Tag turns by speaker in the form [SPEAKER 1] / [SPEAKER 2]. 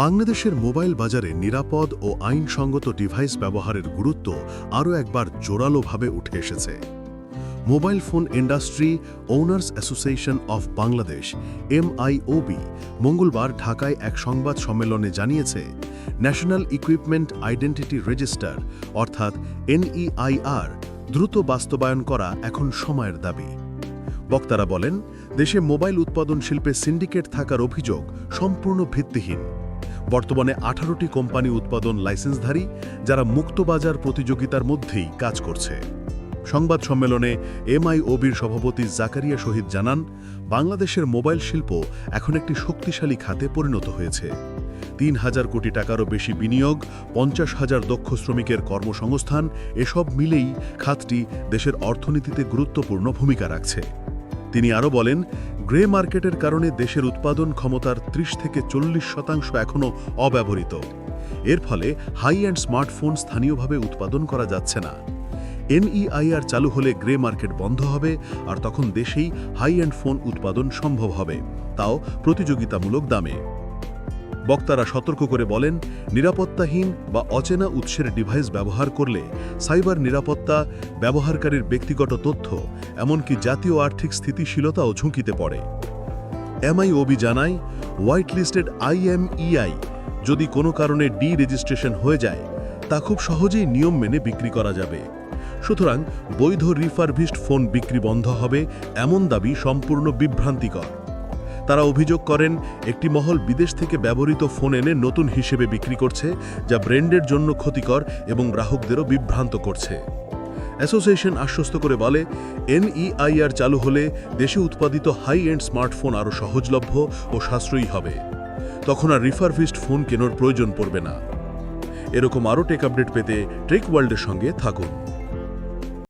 [SPEAKER 1] বাংলাদেশের মোবাইল বাজারে নিরাপদ ও আইনসঙ্গত ডিভাইস ব্যবহারের গুরুত্ব আরও একবার জোরালোভাবে উঠে এসেছে। Mobile phone industry owners association of Bangladesh, MIOB, মঙ্গলবার ঢাকায় এক সংবাদ সম্মেলনে জানিয়েছে, ন্যাশনাল ইকুইপমেন্ট আইডেন্টিটি রেজিস্টার, অর্থাৎ এনইআইআর, দ্রুত বাস্তবায়ন করা এখন সময়ের দাবি। বক্তারা বলেন, দেশে মোবাইল উৎপাদন শিল্পে সিন্ডিকেট থাকার অভিযোগ সম্পূর্ণ ভিত্তিহীন। বর্তমানে আঠারোটি কোম্পানি উৎপাদন লাইসেন্সধারী যারা মুক্তবাজার প্রতিযোগিতার মধ্যেই কাজ করছে। সংবাদ সম্মেলনে এমআইওবির সভাপতি জাকারিয়া শহীদ জানান, বাংলাদেশের মোবাইল শিল্প এখন একটি শক্তিশালী খাতে পরিণত হয়েছে। তিন হাজার কোটি টাকারও বেশি বিনিয়োগ, পঞ্চাশ হাজার দক্ষ শ্রমিকের কর্মসংস্থান, এসব মিলেই খাতটি দেশের অর্থনীতিতে গুরুত্বপূর্ণ ভূমিকা রাখছে। তিনি আরও বলেন গ্রে মার্কেটের কারণে দেশের উৎপাদন ক্ষমতার ৩০ থেকে চল্লিশ শতাংশ এখনও অব্যবহৃত। এর ফলে হাই অ্যান্ড স্মার্টফোন স্থানীয়ভাবে উৎপাদন করা যাচ্ছে না। এনইআইআর চালু হলে গ্রে মার্কেট বন্ধ হবে আর তখন দেশেই হাই অ্যান্ড ফোন উৎপাদন সম্ভব হবে। তাও প্রতিযোগিতামূলক দামে। বক্তারা সতর্ক করে বলেন, নিরাপত্তাহীন বা অচেনা উৎসের ডিভাইস ব্যবহার করলে সাইবার নিরাপত্তা, ব্যবহারকারীর ব্যক্তিগত তথ্য, এমনকি জাতীয় আর্থিক স্থিতিশীলতাও ঝুঁকিতে পড়ে। এমআইওবি জানায় হোয়াইট লিস্টেড আইএমইআই যদি কোনো কারণে ডি রেজিস্ট্রেশন হয়ে যায়, তা খুব সহজেই নিয়ম মেনে বিক্রি করা যাবে। সুতরাং বৈধ রিফারভিস্ট ফোন বিক্রি বন্ধ হবে, এমন দাবি সম্পূর্ণ বিভ্রান্তিকর। তারা অভিযোগ করেন, একটি মহল বিদেশ থেকে ব্যবহৃত ফোন এনে নতুন হিসেবে বিক্রি করছে, যা ব্র্যান্ডের জন্য ক্ষতিকর এবং গ্রাহকদেরও বিভ্রান্ত করছে। অ্যাসোসিয়েশন আশ্বস্ত করে বলে, এনইআইআর চালু হলে দেশে উৎপাদিত হাই এন্ড স্মার্টফোন আরও সহজলভ্য ও সাশ্রয়ী হবে। তখন আর রিফারভিস্ট ফোন কেনার প্রয়োজন পড়বে না। এরকম আরও টেক আপডেট পেতে ট্রেক ওয়ার্ল্ডের সঙ্গে থাকুন।